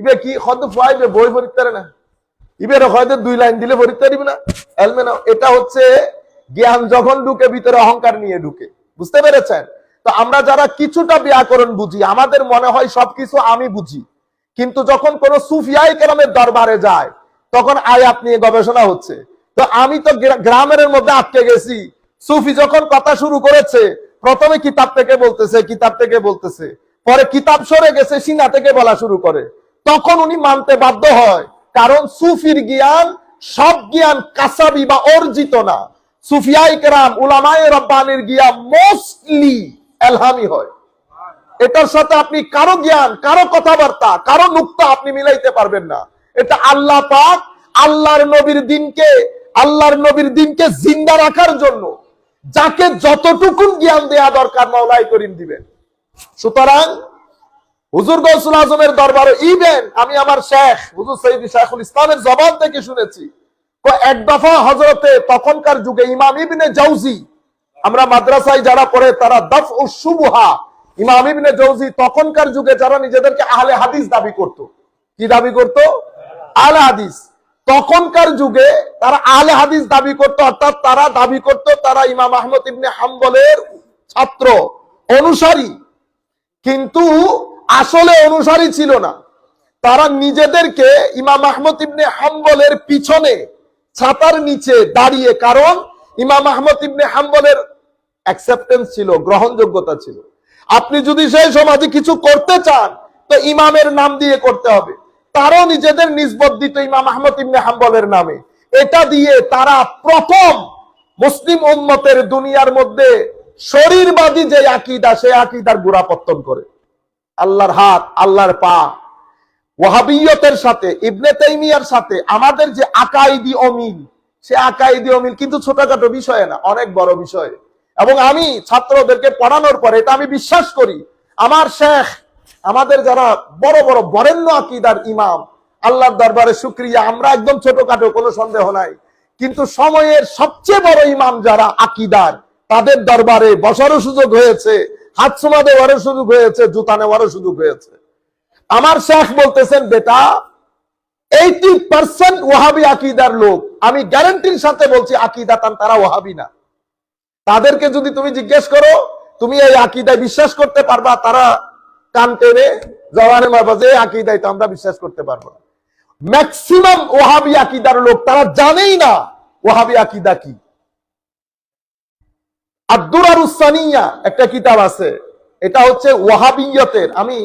ইবে কি হয়তো ফাইবে বই পরীক্ষা না? ইবের হয়তো দুই লাইন দিলে পরীক্ষা না? এলমে না এটা হচ্ছে জ্ঞান যখন ঢুকে, ভিতরে অহংকার নিয়ে ঢুকে। বুঝতে পেরেছেন? তো আমরা যারা কিছুটা ব্যাকরণ বুঝি, আমাদের মনে হয় সবকিছু আমি বুঝি। কিন্তু যখন কোন সুফিয়াই কেরামের দরবারে যায়, তখন আয়াত নিয়ে গবেষণা হচ্ছে। তো আমি তো গ্রামের মধ্যে আটকে গেছি। সুফি যখন কথা শুরু করেছে, প্রথমে কিতাব থেকে বলতেছে, কিতাব থেকে বলতেছে। পরে কিতাব সরে গেছে, সিনা থেকে বলা শুরু করে। তখন উনি মানতে বাধ্য হয়। কারণ সুফির জ্ঞান সব জ্ঞান কাসাবি বা অর্জিত না। সুফিয়াই কেরাম, উলামায়ে রব্বানির জ্ঞান মোস্টলি এলহামি হয়। এটার সাথে আপনি কারও জ্ঞান, কারও কথাবার্তা, কারও নুক্তা আপনি মিলাইতে পারবেন না। এটা আল্লাহ পাক আল্লাহর নবীর দিনকে, আল্লাহর নবীর দিনকে জিন্দা রাখার জন্য যাকে যতটুকুন জ্ঞান দেয়া দরকার মাওলাই করিম দিবেন। সুতরাং হুজুর গৌসুল আজমের দরবারে ইভেন আমি আমার শেখ, হুজুর সৈয়দ শাহুল ইসলামের জবান থেকে শুনেছি এক দফা হজরতে তখনকার যুগে ইমাম ইবনে জাউজি, আমরা মাদ্রাসায় যারা পড়ে তারা দফ ও সুবহা ইমাম ইবনে জৌজি তখনকার যুগে যারা নিজেদেরকে আহলে হাদিস দাবি করত, কি দাবি করত? হাদিস। তখনকার যুগে তারা আহলে হাদিস দাবি করত, অর্থাৎ তারা দাবি করত তারা ইমাম আহমদ ইবনে হাম্বলের ছাত্র, অনুসারী। কিন্তু আসলে অনুসারী ছিল না। তারা নিজেদেরকে ইমাম আহমদ ইবনে হাম্বলের পিছনে, ছাতার নিচে দাঁড়িয়ে, কারণ ইমাম আহমদ ইবনে হাম্বলের অ্যাকসেপ্টেন্স ছিল, গ্রহণযোগ্যতা ছিল। আপনি যদি সেই সমাজে কিছু করতে চান, তো ইমামের নাম দিয়ে করতে হবে। তারাও নিজেদের নিজবত দিত ইমাম আহমদ ইবনে হাম্বলের নামে। এটা দিয়ে তারা প্রথম মুসলিম উম্মতের দুনিয়ার মধ্যে শরীরবাদী যে আকিদা সে আকিদার গোড়াপত্তন করে। আল্লাহর হাত, আল্লাহর পা। ওয়াহাবিয়তের সাথে, ইবনে তাইমিয়ার সাথে, আমাদের যে আকাইদি অমিল, সে আকাইদি অমিল কিন্তু ছোটখাটো বিষয় না, অনেক বড় বিষয়। এবং আমি ছাত্রদেরকে পড়ানোর পরে এটা আমি বিশ্বাস করি, আমার শেখ, আমাদের যারা বড় বড় বরেণ্য আকিদার ইমাম, আল্লাহর দরবারে শুক্রিয়া, আমরা একদম ছোটখাটো, কোনো সন্দেহ নাই। কিন্তু সময়ের সবচেয়ে বড় ইমাম যারা আকিদার, তাদের দরবারে বসারও সুযোগ হয়েছে। হাত সোমা দেওয়ারও সুযোগ হয়েছে, জুতা নেওয়ারও সুযোগ হয়েছে। আমার শেখ বলতেছেন, বেটা এইটি পার্সেন্ট ওহাবি আকিদার লোক। আমি গ্যারান্টির সাথে বলছি আকিদা তান তারা ওহাবি না। তাদেরকে যদি তুমি জিজ্ঞেস করো, তুমি এই আকিদায় বিশ্বাস করতে পারবা, তারা কান টেনে জওয়ানে মারবা যে আকিদায় তো আমরা বিশ্বাস করতে পারব না। ম্যাক্সিমাম ওহাবি আকিদার লোক, তারা জানেই না ওহাবি আকিদা কি। আব্দুরারুসানিয়া একটা কিতাব আছে। এটা হচ্ছে ওয়াহাবিয়তের। আমি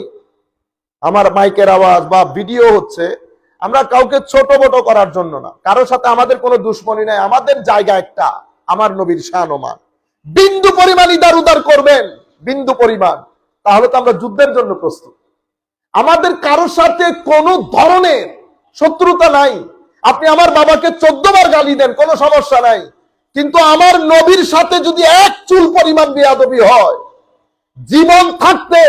আমার মাইকের আওয়াজ বা ভিডিও হচ্ছে, আমরা কাউকে ছোট বড় করার জন্য না। কারোর সাথে আমাদের কোনো দুশ্মনী নাই। আমাদের জায়গা একটা, আমার নবীর শানমান বিন্দু পরিমাণ ইদার উদার করবেন, বিন্দু পরিমাণ। তাহলে তো আমরা যুদ্ধের জন্য প্রস্তুত। আমাদের কারোর সাথে কোনো ধরনের শত্রুতা নাই। আপনি আমার বাবাকে চোদ্দ বার গালি দেন, কোনো সমস্যা নাই। কিন্তু আমার নবীর সাথে যদি এক চুল পরিমাণ বেয়াদবি হয়, জীবন থাকতে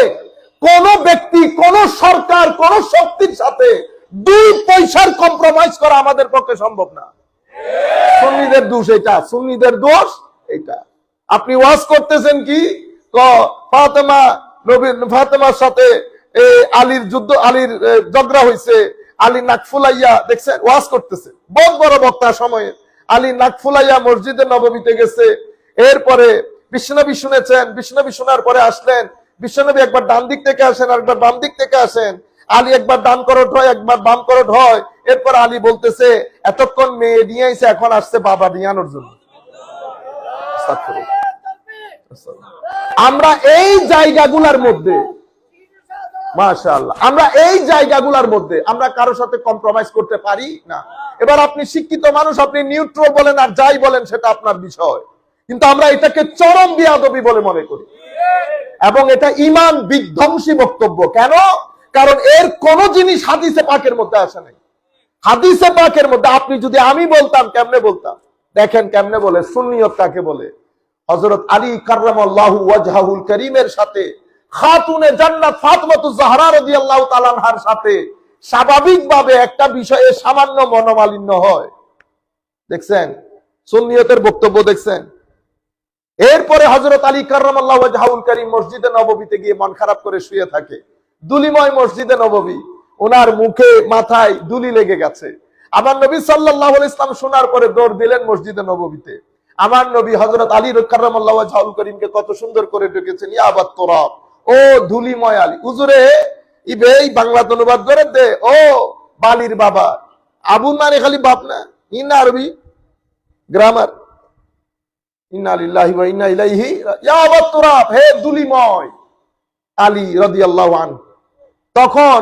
কোন ব্যক্তি, কোন সরকার, কোন শক্তির সাথে দুই পয়সার কম্প্রোমাইজ করা আমাদের পক্ষে সম্ভব না। সুন্নিদের দোষ এটা, সুন্নিদের দোষ এটা। আপনি ওয়াজ করতেছেন কি? ফাতেমা নবীর, ফাতেমার সাথে আলীর যুদ্ধ, আলীর ঝগড়া হয়েছে আলী নাক ফুলাইয়া দেখছেন, ওয়াজ করতেছে। বহুত বড় বক্তা সময়ে আলী নাক ফুলাইয়া মসজিদে নবমীতে গেছে। এরপরে বিশ্বনবী শুনেছেন, বিশ্বনবী শোনার পরে আসলেন, বিশ্বনবী একবার ডান দিক থেকে আসেন আর একবার বাম দিক থেকে আসেন। আলী একবার ডান করট হয় একবার বাম করট হয় এরপর আলী বলতেছে, এতক্ষণ মেয়ে নিয়ে এসে এখন আসছে বাবা নিয়ানোর জন্য। আমরা এই জায়গাগুলোর মধ্যে আমরা এই জায়গাগুলোর মধ্যে আমরা কারোর সাথে কম্প্রোমাইজ করতে পারি না। এবার আপনি শিক্ষিত মানুষ, আপনি নিউট্রাল বলেন আর যাই বলেন সেটা আপনার বিষয়। কিন্তু আমরা এটাকে চরম বিয়াদবি বলে মনে করি। এবং এটা ইমান বিধ্বংসী বক্তব্য। কেন? কারণ এর কোন জিনিস হাদিসে পাকের মধ্যে আসে নাই। হাদিসে পাকের মধ্যে আপনি যদি আমি বলতাম, কেমনে বলতাম? দেখেন কেমনে বলে, সুন্নিয়ত কাকে বলে? হযরত আলী কাররামাল্লাহু ওয়াজহাহুল করিমের সাথে খাতুনে জান্নাত ফাতেমাতু জাহরা রাদিয়াল্লাহু তাআলা আনহার সাথে স্বাভাবিকভাবে একটা বিষয়ে সামান্য মনোমালিন্য হয়। দেখছেন? সুন্নিয়তের বক্তব্য দেখছেন? এরপরে হজরত আলী কার্রামাল্লাহ ওয়াজহাউল করিম মসজিদে নববীতে গিয়ে মন খারাপ করে শুয়ে থাকে। দুলিময় মসজিদে নববী। ওনার মুখে, মাথায় দুলি লেগে গেছে। আমার নবী সাল্লাহ ইসলাম শোনার পরে দৌড় দিলেন মসজিদে নবমীতে আমার নবী হজরত আলী রক্ষারামাল্লাহ ঝাউল করিমকে কত সুন্দর করে ডেকেছেন ইয়াবাত তোরব। ও ধুলিময় আলী। উজুরে ইবে এই বাংলা অনুবাদ করে দে। ও বালির বাবা। আবু মানে খালি বাপ না। ইন আরবি গ্রামার। তখন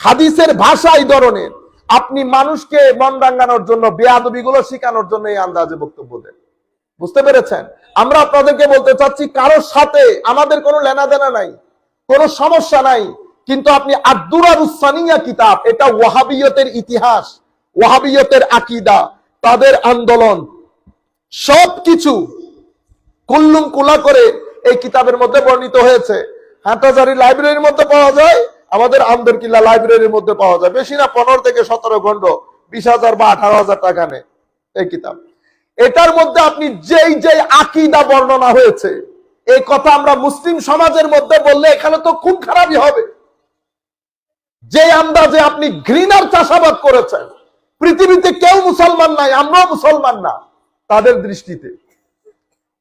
হাদিসের ভাষা এই ধরনের আপনি মানুষকে মন রাঙ্গানোর জন্য বেয়াদবি গুলো শেখানোর জন্য এই আন্দাজে বক্তব্য দেন। বুঝতে পেরেছেন? আমরা আপনাদেরকে বলতে চাচ্ছি, কারোর সাথে আমাদের কোনো লেনা দেনা নাই, কোনো সমস্যা নাই, কিন্তু আপনি আব্দুরা রুসানিয়া কিতাব, এটা ওয়াহাবিয়তের ইতিহাস, ওয়াহাবিয়তের আকিদা, তাদের আন্দোলন, সবকিছু কুল্লুম কুলা করে এই কিতাবের মধ্যে বর্ণিত হয়েছে। হাটাজারি লাইব্রেরির মধ্যে পাওয়া যায়, আমাদের আমদের কিল্লা লাইব্রেরির মধ্যে পাওয়া যায়। বেশি না, পনেরো থেকে সতেরো খন্ড বিশ হাজার বা আঠারো হাজার টাকা নেয় এই কিতাব। এটার মধ্যে আপনি যেই যেই আকিদা বর্ণনা হয়েছে, এই কথা আমরা মুসলিম সমাজের মধ্যে বললে এখানে তো খুব খারাপই হবে। যে আন্দাজে আপনি ঘৃণার চাষাবাদ করেছেন, পৃথিবীতে কেউ মুসলমান নাই, আমরাও মুসলমান না, তাদের দৃষ্টিতে।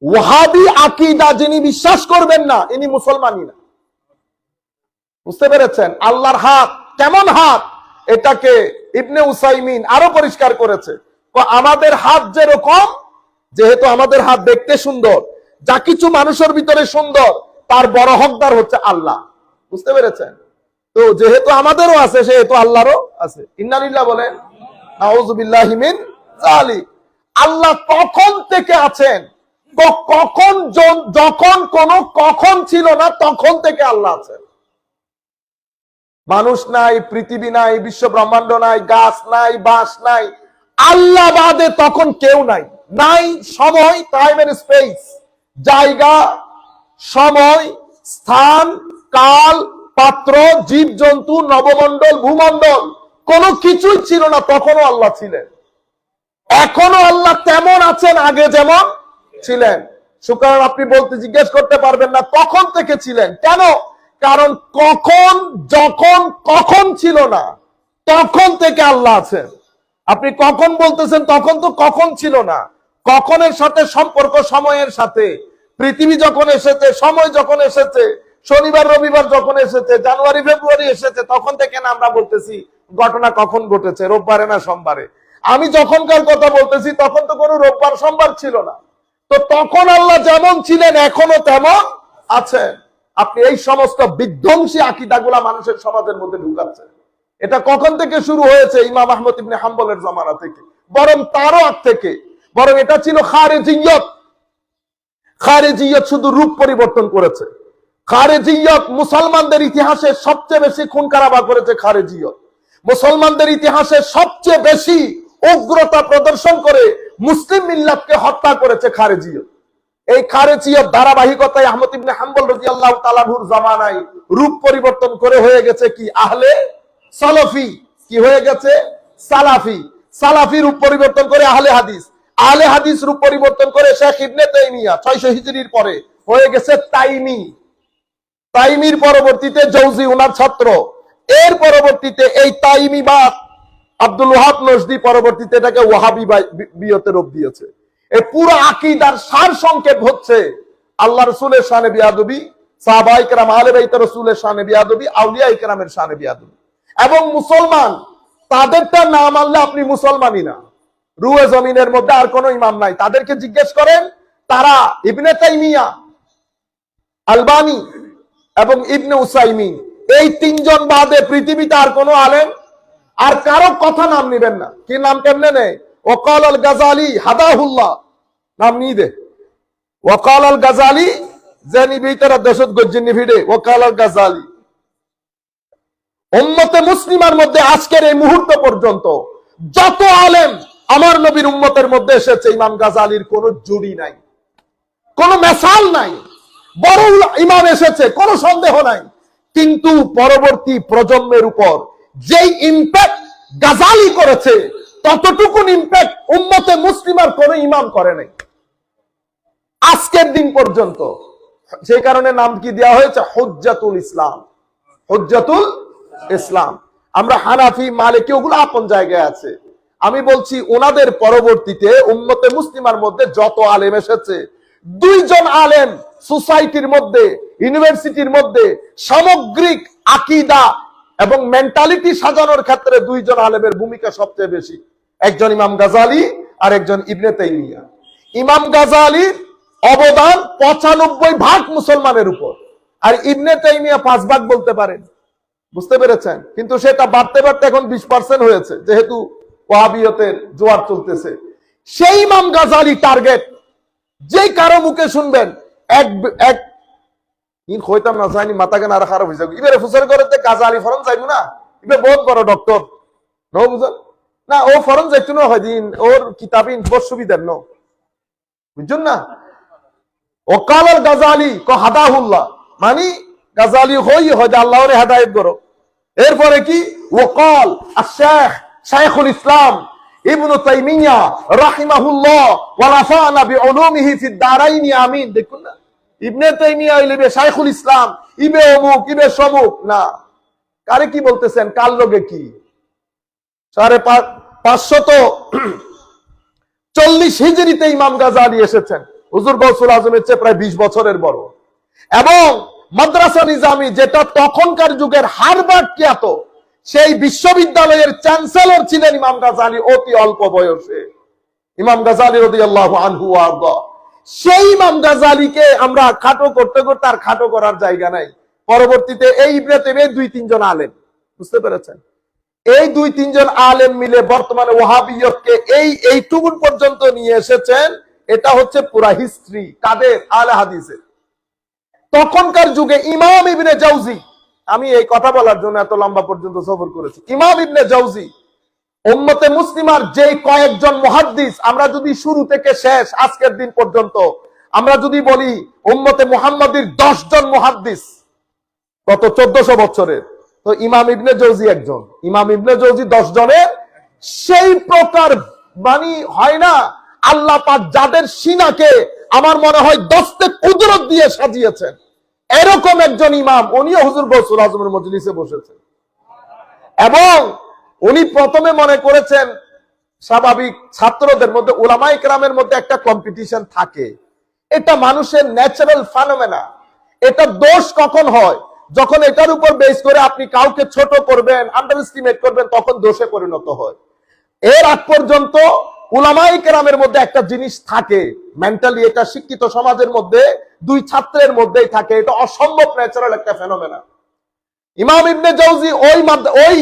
ওয়াহাবি আকিদা যিনি বিশ্বাস করবেন না, ইনি মুসলমানই না। বুঝতে পেরেছেন? আল্লাহর হাত, কেমন হাত? এটাকে ইবনে উসাইমিন আরও পরিষ্কার করেছে। আমাদের হাত যেরকম, যেহেতু আমাদের হাত দেখতে সুন্দর, যা কিছু মানুষের ভিতরে সুন্দর, তার বড় হকদার হচ্ছে আল্লাহ। বুঝতে পেরেছেন? তো যেহেতু আমাদেরও আছে, সেহেতু আল্লাহরও আছে। ইন্নালিল্লাহ বলেন নাউজুবিল্লাহি মিন আল্লাহ কখন থেকে আছেন? কখন যখন কোন কখন ছিল না, তখন থেকে আল্লাহ আছেন। মানুষ নাই, পৃথিবী নাই, বিশ্ব ব্রহ্মাণ্ড নাই, গাছ নাই বাস নাই আল্লাহ বাদে তখন কেউ নাই। নাই সময় টাইম এন্ড স্পেস জায়গা, সময়, স্থান, কাল, পাত্র জীব জন্তু নবমণ্ডল, ভূমণ্ডল, কোনো কিছুই ছিল না, তখনও আল্লাহ ছিলেন। এখনও আল্লাহ তেমন আছেন, আগে যেমন ছিলেন। সুতরাং আপনি বলতে জিজ্ঞেস করতে পারবেন না, তখন থেকে ছিলেন। কেন? কারণ কখন, যখন কখন ছিল না, তখন থেকে আল্লাহ আছেন। আপনি কখন বলতেছেন, তখন তো কখন ছিল না। কখনের সাথে সম্পর্ক, সময়ের সাথে। পৃথিবী যখন এসেছে, সময় যখন এসেছে, শনিবার, রবিবার যখন এসেছে, জানুয়ারি, ফেব্রুয়ারি এসেছে, তখন থেকে না আমরা বলতেছি, ঘটনা কখন ঘটেছে, রোববারে না সোমবারে। আমি যখনকার কথা বলতেছি, তখন তো কোনো রোববার, সোমবার ছিল না। তো তখন আল্লাহ যেমন ছিলেন, এখনও তেমন আছেন। আপনি এই সমস্ত বিধ্বংসী আকিদাগুলা মানুষের সমাজের মধ্যে ঢুকাচ্ছেন। এটা কখন থেকে শুরু হয়েছে ইমাম আহমদ ইবনে হাম্বলের জমানা থেকে? বরং তারও আগ থেকে। বরং এটা ছিল খারেজিয়ত। খারেজিয়ত শুধু রূপ পরিবর্তন করেছে। খারেজিয়ত মুসলমানদের ইতিহাসে সবচেয়ে বেশি খুন খারাপা করেছে খারেজিয়ত। মুসলমানদের ইতিহাসে সবচেয়ে বেশি উগ্রতা প্রদর্শন করে মুসলিম মিল্লাতকে হত্যা করেছে খারেজিয়ত। এই খারেজিয়ত ধারাবাহিকতায় আহমদ ইবনে হাম্বল রাদিয়াল্লাহু তাআলাহুর জামানায় রূপ পরিবর্তন করে হয়ে গেছে কি? আহলে সালাফি, কি হয়ে গেছে? সালাফি। সালাফি রূপ পরিবর্তন করে আহলে হাদিস। আহলে হাদিস রূপ পরিবর্তন করে শেখ ইবনে তাইমিয়া 600 হিজরির পরে। হয়ে গেছে তাইমি। তাইমির পরবর্তীতে জৌজি উনার ছাত্র। এর পরবর্তীতে এই তাইমিবাদ আব্দুল ওয়াহাব নজদি পরবর্তীতে এটাকে ওয়াহাবি বিয়তে রূপ দিয়েছে। এই পুরো আকিদার সার সংক্ষেপ হচ্ছে আল্লাহ রসুলের শানে বিয়াদবি সাহাবাই কেরাম আলে বাইত রসুলের শানে বিয়াদবি আউলিয়া ইকরামের সানে বিয়াদবি। এবং মুসলমান, তাদেরটা না মানলে আপনি মুসলমানই না। রুয়ে জমিনের মধ্যে আর কোনো ইমাম নাই। তাদেরকে জিজ্ঞেস করেন, তারা ইবনে তাইমিয়া, আলবানি এবং ইবনে উসাইমিন এই তিনজন বাদে পৃথিবীতে আর কোনো আলেম, আর কারও কথা নাম নিবেন না। কি নাম কেমনে নেই ওকাল আল গাজালি হাদাহুল্লাহ। নাম নিয়ে দে। ওকাল আল গাজালি, যে নিবি তারা দেশত গজ্জিন নিভিডে ওকাল আল গাজালি। উম্মতে মুসলিমার মধ্যে আজকের এই মুহূর্ত পর্যন্ত যত আলেম আমার নবীর উম্মতের মধ্যে এসেছে, ইমাম গাজালির কোন জুড়ি নাই, কোন মেসাল নাই, বড় ইমাম এসেছে, কোনো সন্দেহ নাই। কিন্তু পরবর্তী প্রজন্মের উপর যেই ইম্প্যাক্ট গাজালি করেছে, ততটুকুন ইম্প্যাক্ট উম্মতে মুসলিমার কোন ইমাম করে নাই। আজকের দিন পর্যন্ত। সেই কারণে নাম কি দেওয়া হয়েছে? হজ্জাতুল ইসলাম। হজ্জাতুল ইসলাম। আমরা হানাফি, মালিকি ওগুলো আপন জায়গায় আছে। আমি বলছি, ওনাদের পরবর্তীতে উম্মতে মুসলিমার মধ্যে যত আলেম এসেছে, দুইজন আলেম সোসাইটির মধ্যে, ইউনিভার্সিটির মধ্যে, সামগ্রিক আকিদা এবং মেন্টালিটি সাজানোর ক্ষেত্রে দুইজন আলেমের ভূমিকা সবচেয়ে বেশি। একজন ইমাম গাজালি, আর একজন ইবনে তাইমিয়া। ইমাম গাজালির অবদান পঁচানব্বই ভাগ মুসলমানের উপর। আর ইবনে তাইমিয়া পাঁচ ভাগ বলতে পারেন। বুঝতে পেরেছেন? কিন্তু সেটা বাড়তে বাড়তে এখন বিশ পার্সেন্ট হয়েছে, যেহেতু ওয়াহাবিয়তের জোয়ার চলতেছে। সেই ইমাম গাজালি টার্গেট যে কারও মুখে শুনবেন, এক এক হইতাম না। ডক্টর ন না, ও যাইতো না ওর ন? না মানে গাজালি হই হয় আল্লাহরে হেদায়েত করো। এরপরে কি? ওকাল আশেখ শাইখুল ইসলাম, ইবনু তাইমিয়া, রাহিমাহুল্লাহ দারাইনি, আমিন। দেখুন না। ইবনে তাইমিয়া শাইখুল ইসলাম ইবে অমুক ইবে সমুক, না। কারে কি বলতেছেন? কার লোকে কি? সাড়ে পাঁচ পাঁচশত চল্লিশ হিজড়িতে ইমাম গাজালি এসেছেন। হুজুর গৌসুল আজমের চেয়ে প্রায় বিশ বছরের বড়। এবং মাদ্রাসা নিজামি যেটা তখনকার যুগের হারবার্ড খ্যাত, সেই বিশ্ববিদ্যালয়ের চ্যান্সেলর ছিলেন ইমাম গাজালি অতি অল্প বয়সে। ইমাম গাজালি রদি আল্লাহ আনহু সেই ইমাম গাজালিকে আমরা খাটো করতে করতে আর খাটো করার জায়গা নাই। পরবর্তীতে এই ইবনে দুই তিনজন আলেন বুঝতে পেরেছেন? এই দুই তিনজন আলেম মিলে বর্তমানে ওয়াহাবিয়তকে এই, এইটুকুন পর্যন্ত নিয়ে এসেছেন। এটা হচ্ছে পুরা হিস্ট্রি কাদের? আলে হাদিসের। তখনকার যুগে ইমাম ইবনে জাউজি, আমি এই কথা বলার জন্য এত লম্বা পর্যন্ত সফর করেছি। ইমাম ইবনে জাউজি, উম্মতে মুসলিমার যে কয়েকজন মহাদ্দিস, আমরা যদি শুরু থেকে শেষ, আজকের দিন পর্যন্ত, আমরা যদি বলি উম্মতে মুহাম্মাদির জন মহাদ্দিস, গত চোদ্দশো বছরের, তো ইমাম ইবনে জৌজি একজন। ইমাম ইবনে জৌজি দশ জনের সেই প্রকার বাণী হয় না, আল্লাহ পাক যাদের সিনাকে আমার মনে হয় দশতে কুদরত দিয়ে সাজিয়েছেন। এরকম একজন ইমাম, উনিও হুজুর গৌসুল আজমের মজলিসে বসেছেন। এবং উনি প্রথমে মনে করেছেন, স্বাভাবিক ছাত্রদের মধ্যে ওলামাই কেরামের মধ্যে একটা কম্পিটিশন থাকে। এটা মানুষের ন্যাচারাল ফানোমেনা এটা দোষ কখন হয়? যখন এটার উপর বেস করে আপনি কাউকে ছোট করবেন আন্ডার এস্টিমেট করবেন, তখন দোষে পরিণত হয়। এর আগ পর্যন্ত উলামাই কেরামের মধ্যে একটা জিনিস থাকে মেন্টালি এটা শিক্ষিত সমাজের মধ্যে, দুই ছাত্রের মধ্যেই থাকে, এটা অসম্ভব ন্যাচারাল একটা ফেনোমেনা ইমাম ইবনে জৌজি ওই ওই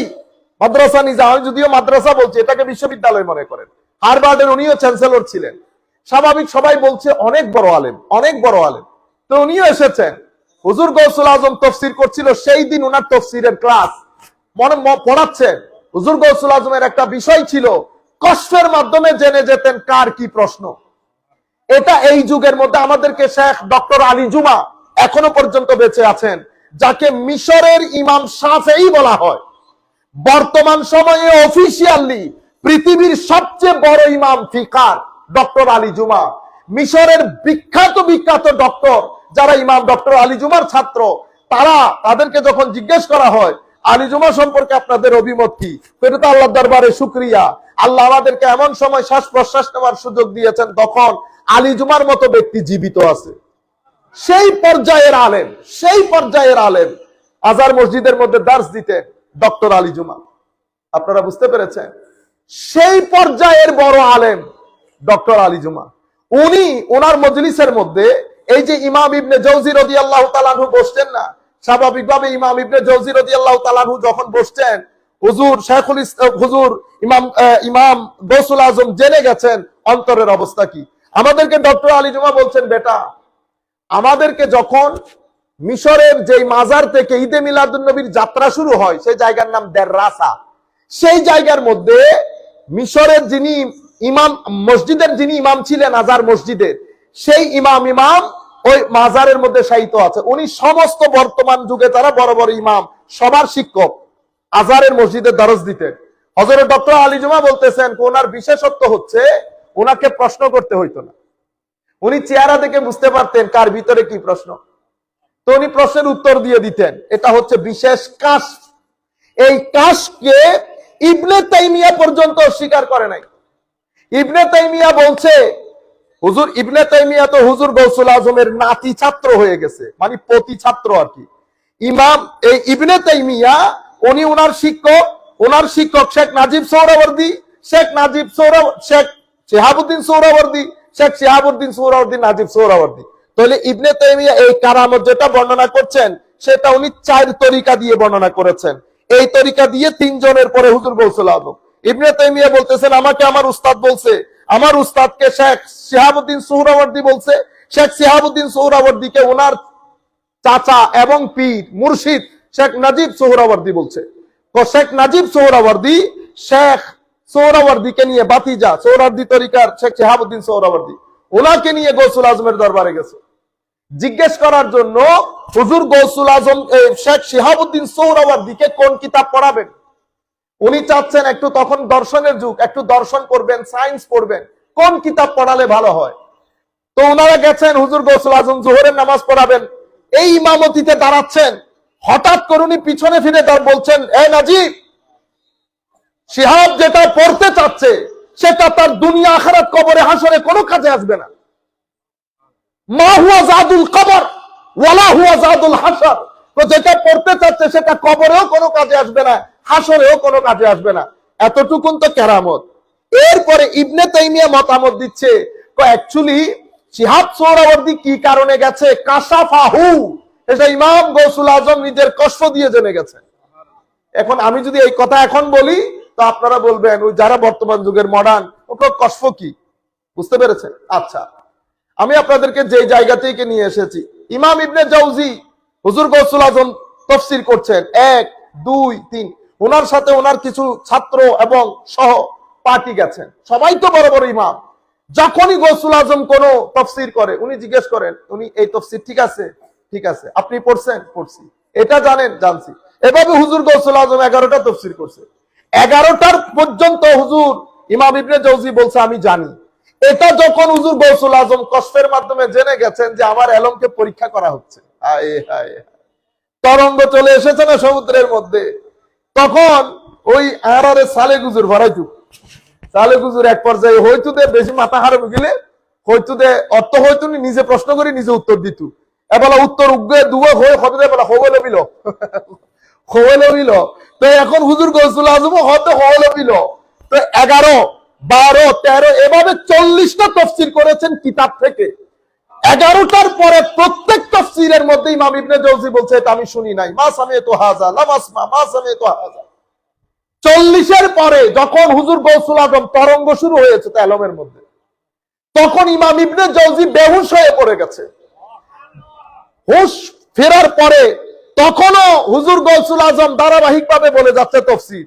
মাদ্রাসা নিজাম যদিও মাদ্রাসা বলছি, এটাকে বিশ্ববিদ্যালয় মনে করেন। হারবার্ডের উনিও চ্যান্সেলর ছিলেন। স্বাভাবিক সবাই বলছে, অনেক বড় আলেম, অনেক বড় আলেম। তো উনিও এসেছেন। হুজুর গৌসুল আজম তফসির করছিল, সেই দিন উনার তফসিরের ক্লাস। মনে পড়াচ্ছেন। হুজুর গৌসুল আজমের একটা বিষয় ছিল কষ্টের মাধ্যমে জেনে যেতেন কার কি প্রশ্ন। এটা এই যুগের মধ্যে আমাদেরকে শেখ ডক্টর আলী জুমা এখনও পর্যন্ত বেঁচে আছেন, যাকে মিশরের ইমাম সাফেই বলা হয়। বর্তমান সময়ে অফিসিয়ালি পৃথিবীর সবচেয়ে বড় ইমাম ফিকার ডক্টর আলী জুমা। মিশরের বিখ্যাত বিখ্যাত ডক্টর যারা ইমাম ডক্টর আলী জুমার ছাত্র, তারা তাদেরকে যখন জিজ্ঞেস করা হয় আলী জুমা সম্পর্কে আপনাদের অভিমত কি? এটা তো আল্লাহ দরবারে শুক্রিয়া। আল্লাহ আমাদেরকে এমন সময় শ্বাস প্রশ্বাস নেওয়ার সুযোগ দিয়েছেন তখন আলী জুমার মতো ব্যক্তি জীবিত আছে। সেই পর্যায়ের আলেম, সেই পর্যায়ের আলেম আজার মসজিদের মধ্যে দার্স দিতেন ডক্টর আলী জুমা। আপনারা বুঝতে পেরেছেন? সেই পর্যায়ের বড় আলেম ডক্টর আলী জুমা। উনি ওনার মজলিসের মধ্যে এই যে ইমাম ইবনে জৌজি রদি আল্লাহ তালানহু বসছেন না স্বাভাবিকভাবে ইমাম ইবনে জৌজি রদি আল্লাহ যখন বসছেন, হুজুর শেখুল হুজুর ইমাম ইমাম গৌসুল আজম জেনে গেছেন অন্তরের অবস্থা কি। আমাদেরকে ডক্টর আলী জুমা বলছেন, বেটা, আমাদেরকে যখন মিশরের যেই মাজার থেকে ঈদে মিলাদুল নবীর যাত্রা শুরু হয়, সেই জায়গার নাম দেররাসা। সেই জায়গার মধ্যে মিশরের যিনি ইমাম, মসজিদের যিনি ইমাম ছিলেন আজার মসজিদের, সেই ইমাম ইমাম ওই মাজারের মধ্যে সাহিত্য আছে। উনি সমস্ত বর্তমান যুগে যারা বড় বড় ইমাম, সবার শিক্ষক। আজারের মসজিদের দরজ দিতেন হজরত ডক্টর আলী জুমা বলতেছেন ওনার বিশেষত্ব হচ্ছে ওনাকে প্রশ্ন করতে হইতো না। উনি চেহারা দেখে বুঝতে পারতেন কার ভিতরে কি প্রশ্ন। তো উনি প্রশ্নের উত্তর দিয়ে দিতেন, এটা হচ্ছে বিশেষ কাশ। এই কাশকে ইবনে তাইমিয়া পর্যন্ত স্বীকার করে নাই। ইবনে তাইমিয়া বলছে হুজুর ইবনে তাইমিয়া তো হুজুর গৌসুল আজমের নাতি ছাত্র হয়ে গেছে মানে প্রতি ছাত্র আর কি। ইমাম এই ইবনে তাইমিয়া, উনি ওনার শিক্ষক ওনার শিক্ষক শেখ নাজিব সৌরাবর্দী, শেখ নাজিব সৌরভ শেখ শেহাবুদ্দিন সৌরাবর্দী, শেখ শেহাবুদ্দিন সৌরাবর্দী, নাজিব সৌরাবর্দী। তাহলে ইবনে তাইমিয়া এই কারামত যেটা বর্ণনা করছেন, সেটা উনি চার তরিকা দিয়ে বর্ণনা করেছেন। এই তরিকা দিয়ে তিনজনের পরে হুজুর গৌসুল আজম। ইবনে তাইমিয়া বলতেছেন, আমাকে আমার উস্তাদ বলছে আমার উস্তাদকে শেখ শিহাবুদ্দিন সুহরাবর্দী বলছে, শেখ শিহাবুদ্দিন সুহরাবর্দীকে ওনার চাচা এবং পীর মুর্শিদ শেখ নাজিব সোহরাবর্দী বলছে। শেখ নাজিব সোহরাবর্দী শেখ সোহরাবর্দীকে নিয়ে বাতিজা সোহরাবর্দী তরিকার শেখ শিহাবুদ্দিন সোহরাবর্দী ওনাকে নিয়ে গৌসুল আজমের দরবারে গেছে। জিজ্ঞেস করার জন্য হুজুর গৌসুল আজম শেখ শিহাবুদ্দিন সোহরাবর্দীকে কোন কিতাব পড়াবেন? উনি চাচ্ছেন একটু তখন দর্শনের যুগ, একটু দর্শন করবেন সায়েন্স পড়বেন। কোন কিতাব পড়ালে ভালো হয়? তো ওনারা গেছেন, হুজুর গৌসুল আজম জোহরের নামাজ পড়াবেন। এই ইমামতিতে দাঁড়াচ্ছেন। হঠাৎ করে উনি পিছনে ফিরে তার বলছেন, এ নাজিব, শিহাব যেটা পড়তে চাচ্ছে, সেটা তার দুনিয়া আখারাত কবরে হাসরে কোনো কাজে আসবে না। মা হুয়া জাদুল কবর, ওয়ালা হুয়া জাদুল হাসর তো যেটা পড়তে চাচ্ছে, সেটা কবরেও কোনো কাজে আসবে না। হাসরেও কোনো কাজে আসবে না। এতটুকুন তো কেরামত। এরপরে ইবনে তাইমিয়া মতামত দিচ্ছে অ্যাকচুয়ালি শিহাব সৌরাবর্দী কি কারণে গেছে? কাসাফাহু এটা ইমাম গৌসুল আজম নিজের কষ্ট দিয়ে জেনে গেছেন এখন আমি যদি এই কথা এখন বলি, তো আপনারা বলবেন, ওই যারা বর্তমান যুগের মডার্ন ওটা কষ্ট কি? বুঝতে পেরেছেন? আচ্ছা। আমি আপনাদেরকে যে জায়গা থেকে নিয়ে এসেছি, ইমাম ইবনে জৌজি হুজুর গৌসুল আজম তফসির করছেন। এক, দুই, তিন। ওনার সাথে ওনার কিছু ছাত্র এবং সহ পার্টি গেছেন। সবাই তো বড় বড় ইমাম। যখনই গৌসুল আজম কোন তফসির করে, উনি জিজ্ঞেস করেন, উনি এই তফসির ঠিক আছে? ঠিক আছে। আপনি পড়ছেন? পড়ছি। এটা জানেন? জানছি। এভাবে হুজুর গৌসুল আজম এগারোটা তফসির করছে। এগারোটার পর্যন্ত হুজুর ইমাম ইবনে জৌজি বলছে, আমি জানি। এটা যখন হুজুর গৌসুল আজম কষ্টের মাধ্যমে জেনে গেছেন যে আমার এলমকে পরীক্ষা করা হচ্ছে। তরঙ্গ চলে এসেছে না সমুদ্রের মধ্যে? তখন ওই আরারে সালে গুজুর ভরাইতু। সালে গুজুর এক পর্যায়ে হয়তো দে, বেশি মাথা হারাবে গেলে হয়তো দে, অর্থ হয়তো নিজে প্রশ্ন করে নিজে উত্তর দিতু। এবেলা উত্তর উগ্রে দুয়ে হয়ে হবে বেলা হবল বিল। হবল বিল। তো এখন হুজুর গৌসুল আজম হতে হবল বিল। তো এগারো, বারো, তেরো, এভাবে চল্লিশটা তফসির করেছেন কিতাব থেকে। এগারোটার পরে প্রত্যেক তফসিরের মধ্যে ইমাম ইবনে জৌজি বলছে, এটা আমি শুনি নাই। মা সামে তো হাজা লামাসমা মা সামে তো হাজা। চল্লিশের পরে যখন হুজুর গৌসুল আজম তরঙ্গ শুরু হয়েছে তেলমের মধ্যে, তখন ইমাম ইবনে জৌজি বেহুশ হয়ে পড়ে গেছে। হুশ ফেরার পরে তখনও হুজুর গৌসুল আজম ধারাবাহিক ভাবে বলে যাচ্ছে তফসির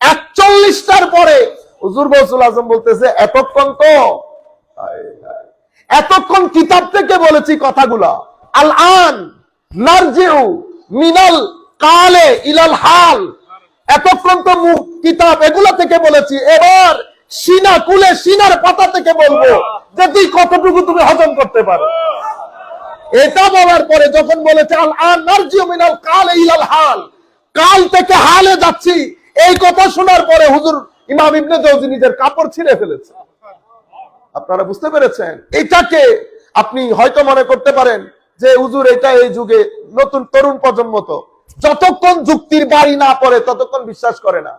একচল্লিশটার পরে হুজুর গৌসুল আজম বলতেছে, এতক্ষণ তো। এতক্ষণ কিতাব থেকে বলেছি কথাগুলা। আল আন মিনাল কালে ইলাল হাল। এতক্ষণ তো মুখ, কিতাব এগুলা থেকে বলেছি। এবার সিনা, কুলে সিনার পাতা থেকে বলব যে তুই কতটুকু তুমি হজম করতে পারো। এটা বলার পরে যখন বলেছে আল আন নারজিউ মিনাল কালে ইলাল হাল, কাল থেকে হালে যাচ্ছি, এই কথা শোনার পরে হুজুর ইমাম ইবনে জৌজি নিজের কাপড় ছিঁড়ে ফেলেছে। আপনারা বুঝতে পেরেছেন? এটাকে আপনি হয়তো মনে করতে পারেন যে, হুজুর, এটা এই যুগে নতুন তরুণ প্রজন্ম তো। যতক্ষণ যুক্তির বাড়ি না পড়ে, ততক্ষণ বিশ্বাস করে না।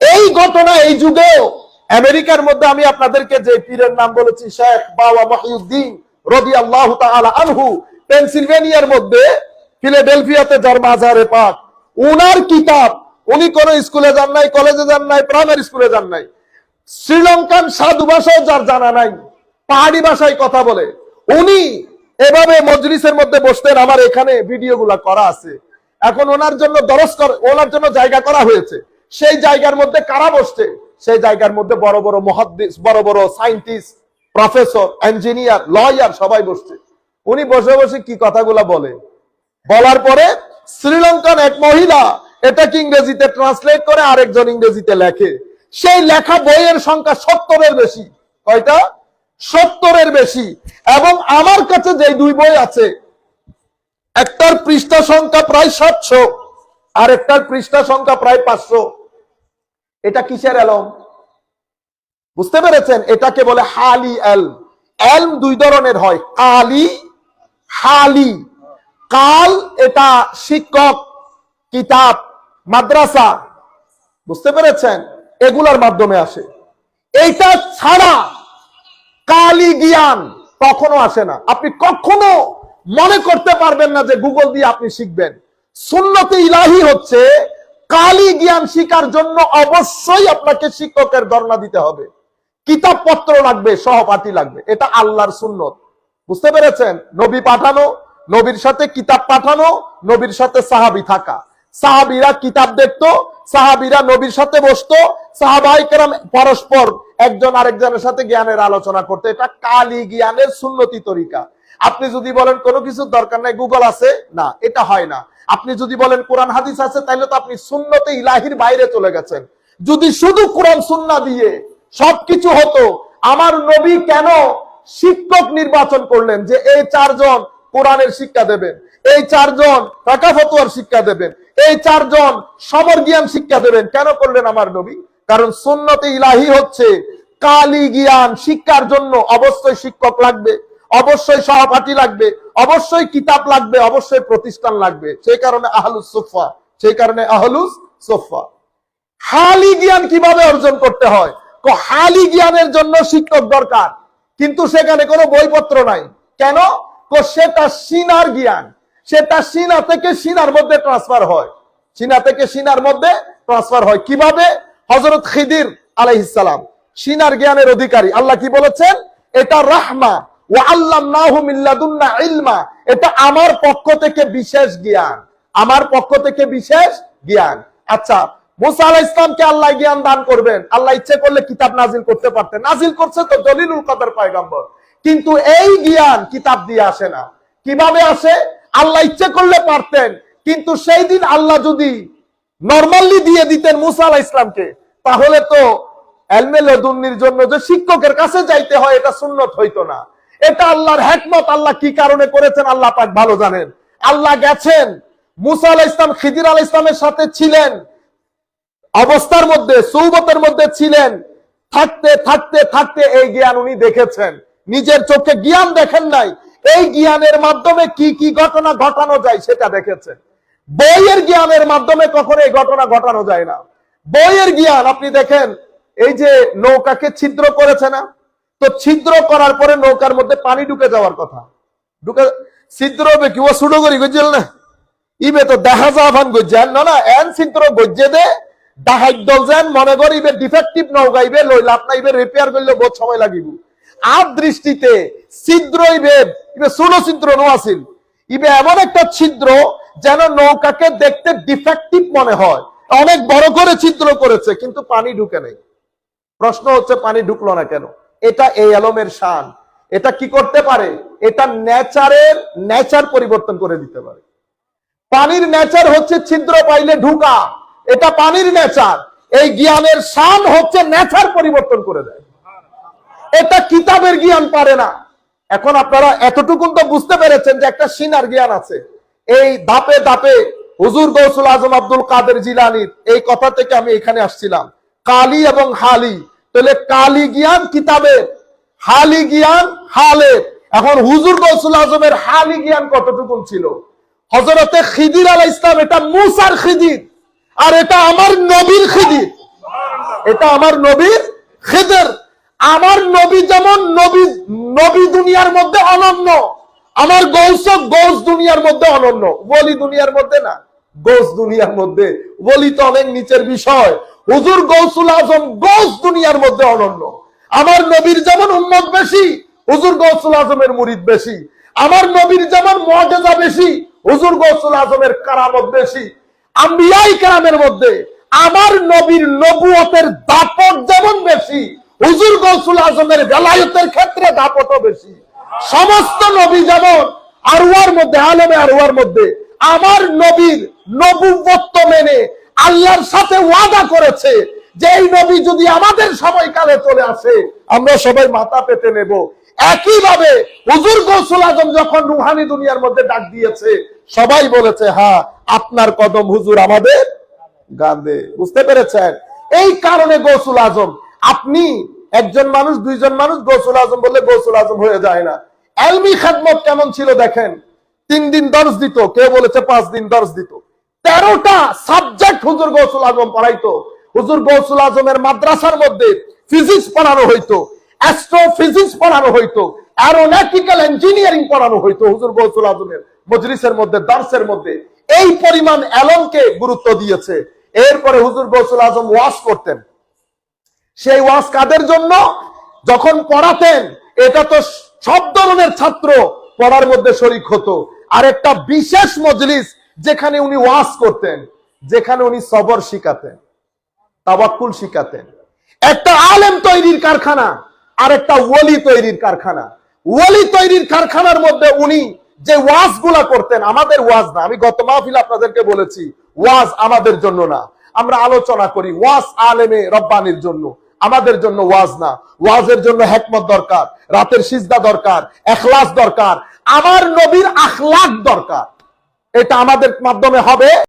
এই ঘটনা এই যুগেও আমেরিকার মধ্যে আমি আপনাদেরকে যে পীরের নাম বলেছি, শেখ বাবা মহিউদ্দিন রবি আল্লাহ আনহু, পেনসিলভেনিয়ার মধ্যে ফিলাডেলফিয়াতে যার মাজারে পাক। উনার কিতাব, উনি কোন স্কুলে যান নাই, কলেজে যান নাই, প্রাইমারি স্কুলে যান নাই। শ্রীলঙ্কান সাধু ভাষাও যার জানা নাই, পাহাড়ি ভাষায় কথা বলে, উনি এভাবে মজলিসের মধ্যে বসতেন, আমার এখানে ভিডিও গুলা করা আছে। এখন ওনার জন্য দরস ওনার জন্য জায়গা করা হয়েছে। সেই জায়গার মধ্যে কারা বসছে? সেই জায়গার মধ্যে বড় বড় মহাদ্দিস, বড় বড় সায়েন্টিস্ট, প্রফেসর, ইঞ্জিনিয়ার, লয়ার সবাই বসছে। উনি বসে বসে কি কথাগুলা বলে? বলার পরে শ্রীলঙ্কান এক মহিলা এটাকে ইংরেজিতে ট্রান্সলেট করে আরেকজন ইংরেজিতে লেখে। সেই লেখা বইয়ের সংখ্যা সত্তরের বেশি। কয়টা? সত্তরের বেশি। এবং আমার কাছে যে দুই বই আছে, একটার পৃষ্ঠা সংখ্যা প্রায় সাতশো আর একটার পৃষ্ঠা সংখ্যা প্রায় পাঁচশো। এটা কিসের এলম? বুঝতে পেরেছেন? এটাকে বলে হালি এল এলম দুই ধরনের হয়। কালি, হালি। কাল এটা শিক্ষক, কিতাব, মাদ্রাসা। বুঝতে পেরেছেন? এগুলার মাধ্যমে আসে। এইটা ছাড়া কালি জ্ঞান কখনো আসে না। আপনি কখনো মনে করতে পারবেন না যে গুগল দিয়ে আপনি শিখবেন। সুন্নতি ইলাহি হচ্ছে কালি জ্ঞান শিকার জন্য অবশ্যই আপনাকে শিক্ষকের ধর্ণা দিতে হবে। কিতাব পত্র লাগবে, সহপাঠী লাগবে। এটা আল্লাহর সুন্নত। বুঝতে পেরেছেন? নবী পাঠানো, নবীর সাথে কিতাব পাঠানো, নবীর সাথে সাহাবি থাকা। সাহাবিরা কিতাব দেখতো, সাহাবিরা নবীর সাথে বসতো সাহাবাহিকেরাম পরস্পর একজন আরেকজনের সাথে জ্ঞানের আলোচনা করতে। এটা কালি জ্ঞানের সুন্নতি তরিকা। আপনি যদি বলেন কোনো কিছুর দরকার নাই গুগল আছে? না, এটা হয় না। আপনি যদি বলেন কোরআন, হাদিস আছে তাহলে তো আপনি সুন্নতে ইলাহির বাইরে চলে গেছেন। যদি শুধু কোরআন, সুন্না দিয়ে সবকিছু হতো, আমার নবী কেন শিক্ষক নির্বাচন করলেন যে এই চারজন কোরআনের শিক্ষা দেবেন, এই চারজন ফাঁকা ফতুয়ার শিক্ষা দেবেন এই চারজন সমর জ্ঞান শিক্ষা দেবেন। কেন করলেন আমার নবী? কারণ সুন্নতে ইলাহি হচ্ছে কালি জ্ঞান শিক্ষার জন্য অবশ্যই শিক্ষক লাগবে, অবশ্যই সহপাঠী লাগবে, অবশ্যই কিতাব লাগবে, অবশ্যই প্রতিষ্ঠান লাগবে। সেই কারণে আহলুস সোফা সেই কারণে আহলুস সোফা হালি জ্ঞান কীভাবে অর্জন করতে হয়? হালি জ্ঞানের জন্য শিক্ষক দরকার। কিন্তু সেখানে কোনো বইপত্র নাই। কেন? সেটা সিনার জ্ঞান। সেটা সিনা থেকে সিনার মধ্যে ট্রান্সফার হয়। সিনা থেকে সিনার মধ্যে ট্রান্সফার হয়। কীভাবে? হজরত খিদির আলাইহিসসালাম সিনার জ্ঞানের অধিকারী। আল্লাহ কি বলেছেন? এটা রাহমা। ও আল্লাহ ইলমা। এটা আমার পক্ষ থেকে বিশেষ জ্ঞান। আমার পক্ষ থেকে বিশেষ জ্ঞান। আচ্ছা মুসা আলাহ ইসলামকে আল্লাহ জ্ঞান দান করবেন। আল্লাহ ইচ্ছে করলে কিতাব নাজিল করতে পারতেন। নাজিল করছে তো দলিলুল কদর পয়গম্বর। কিন্তু এই জ্ঞান কিতাব দিয়ে আসে না। কীভাবে আসে? আল্লাহ ইচ্ছে করলে পারতেন, কিন্তু সেই দিন আল্লাহ যদি নর্মালি দিয়ে দিতেন মুসা আলাহ ইসলামকে তাহলে তো এলমেলদুন্নির জন্য যে শিক্ষকের কাছে যাইতে হয়, এটা সুন্নত হইতো না। এটা আল্লাহর হেকমত, আল্লাহ কি কারণে করেছেন আল্লাহ পাক ভালো জানেন। আল্লাহ গেছেন, মুসা আলাহ ইসলাম খিদির আলাহ ইসলামের সাথে ছিলেন, অবস্থার মধ্যে, সৌবতের মধ্যে ছিলেন। থাকতে থাকতে থাকতে এই জ্ঞান উনি দেখেছেন। নিজের চোখে জ্ঞান দেখেন নাই এই জ্ঞানের মাধ্যমে কি কি ঘটনা ঘটানো যায় সেটা দেখেছেন। বইয়ের জ্ঞানের মাধ্যমে কখনো এই ঘটনা ঘটানো যায় না। বইয়ের জ্ঞান, আপনি দেখেন, এই যে নৌকাকে ছিদ্র করেছে না? তো ছিদ্র করার পরে নৌকার মধ্যে পানি ঢুকে যাওয়ার কথা। ঢুকে, ছিদ্র হবে কি? ও সুডো করি গজিল না? ইবে তো দেখা যা ভান গজ্জান না না, এন ছিদ্র গজ্জে দে ডাহাই দল যেন মনে করি, ইবে ডিফেক্টিভ নৌকা, ইবে লইলে আপনার ইবে রিপেয়ার করলে বহুত সময় লাগিব। আর দৃষ্টিতে ছিদ্র ইবে ইবে সুডো ছিদ্র নো আসিল ইবে এমন একটা ছিদ্র যেন নৌকাকে দেখতে ডিফেক্টিভ মনে হয়। অনেক বড় করে ছিদ্র করেছে, কিন্তু পানি ঢুকে নেই। প্রশ্ন হচ্ছে, পানি ঢুকলো না কেন? এটা এই আলমের শান। এটা কি করতে পারে? এটা নেচারের, নেচার পরিবর্তন করে দিতে পারে। পানির নেচার হচ্ছে ছিদ্র পাইলে ঢুকা। এটা পানির নেচার। এই জ্ঞানের শান হচ্ছে নেচার পরিবর্তন করে দেয়। এটা কিতাবের জ্ঞান পারে না। এখন আপনারা এতটুকুন তো বুঝতে পেরেছেন যে একটা সিনার জ্ঞান আছে। এই ধাপে ধাপে হুজুর গৌসুল আজম আব্দুল কাদের জিলানির এই কথা থেকে আমি এখানে আসছিলাম। কালি এবং হালি। তাহলে কালি জ্ঞান কিতাবের, হালি জ্ঞান হালের এখন হুজুর গৌসুল আজমের হালি জ্ঞান কতটুকুন ছিল? হজরতে খিদির আল ইসলাম এটা মুসার খিদির। আর এটা আমার নবীর খিদির। এটা আমার নবীর খিদের। আমার নবী যেমন নবী নবী দুনিয়ার মধ্যে অনন্য, আমার গৌস গৌস দুনিয়ার মধ্যে অনন্য বলি দুনিয়ার মধ্যে না, গৌস দুনিয়ার মধ্যে বলি তো অনেক নিচের বিষয়, হুজুর গৌসুল আজম গৌস দুনিয়ার মধ্যে অনন্য, আমার নবীর যেমন উন্মত বেশি, হুজুর গৌসুল আজমের মুরিদ বেশি, আমার নবীর যেমন মর্যাদা বেশি, হুজুর গৌসুল আজমের কারামত বেশি, আম্বিয়াই কারামের মধ্যে, আমার নবীর নবুয়তের দাপট যেমন বেশি হুজুর গৌসুল আজমের বেলায়তের ক্ষেত্রে দাপটও বেশি। সমস্ত নবী যেমন আরুয়ার মধ্যে, আলমে আরুয়ার মধ্যে, আমার নবীর নবুবত্ব মেনে আল্লাহর সাথে ওয়াদা করেছে যে এই নবী যদি আমাদের সময়কালে চলে আসে, আমরা সবাই মাথা পেতে নেব। একইভাবে হুজুর গৌসুল আজম যখন রুহানি দুনিয়ার মধ্যে ডাক দিয়েছে, সবাই বলেছে হ্যাঁ আপনার কদম হুজুর আমাদের গান্ধে বুঝতে পেরেছেন? এই কারণে গৌসুল আজম আপনি একজন মানুষ, দুইজন মানুষ গৌসুল আজম বললে গৌসুল আজম হয়ে যায় না। এলমি খাদমত কেমন ছিল দেখেন? তিন দিন দর্শ দিত, কেউ বলেছে পাঁচ দিন দর্শ দিত। তেরোটা সাবজেক্ট হুজুর গৌসুল আজম পড়াইতো। হুজুর গৌসুল আজমের মাদ্রাসার মধ্যে ফিজিক্স পড়ানো হইতো অ্যাস্ট্রোফিজিক্স পড়ানো হইতো অ্যারোনটিক্যাল ইঞ্জিনিয়ারিং পড়ানো হইতো হুজুর গৌসুল আজমের মজলিসের মধ্যে দর্শের মধ্যে। এই পরিমাণ এলমকে গুরুত্ব দিয়েছে। এরপরে হুজুর গৌসুল আজম ওয়াশ করতেন। সেই ওয়াজ কাদের জন্য? যখন পড়াতেন, এটা তো সব ধরনের ছাত্র পড়ার মধ্যে শরিক হতো। আর একটা বিশেষ মজলিস যেখানে উনি ওয়াজ করতেন, যেখানে উনি সবর শিখাতেন তাবাক্কুল শিখাতেন। একটা আলেম তৈরির কারখানা আর একটা ওলি তৈরির কারখানা। ওলি তৈরির কারখানার মধ্যে উনি যে ওয়াজগুলা করতেন, আমাদের ওয়াজ না, আমি গত মাহফিল আপনাদেরকে বলেছি, ওয়াজ আমাদের জন্য না। আমরা আলোচনা করি, ওয়াজ আলেমে রব্বানির জন্য। আমাদের জন্য ওয়াজ না। ওয়াজের জন্য হেকমত দরকার, রাতের সিজদা দরকার, এখলাস দরকার, আমার নবীর আখলাক দরকার। এটা আমাদের মাধ্যমে হবে।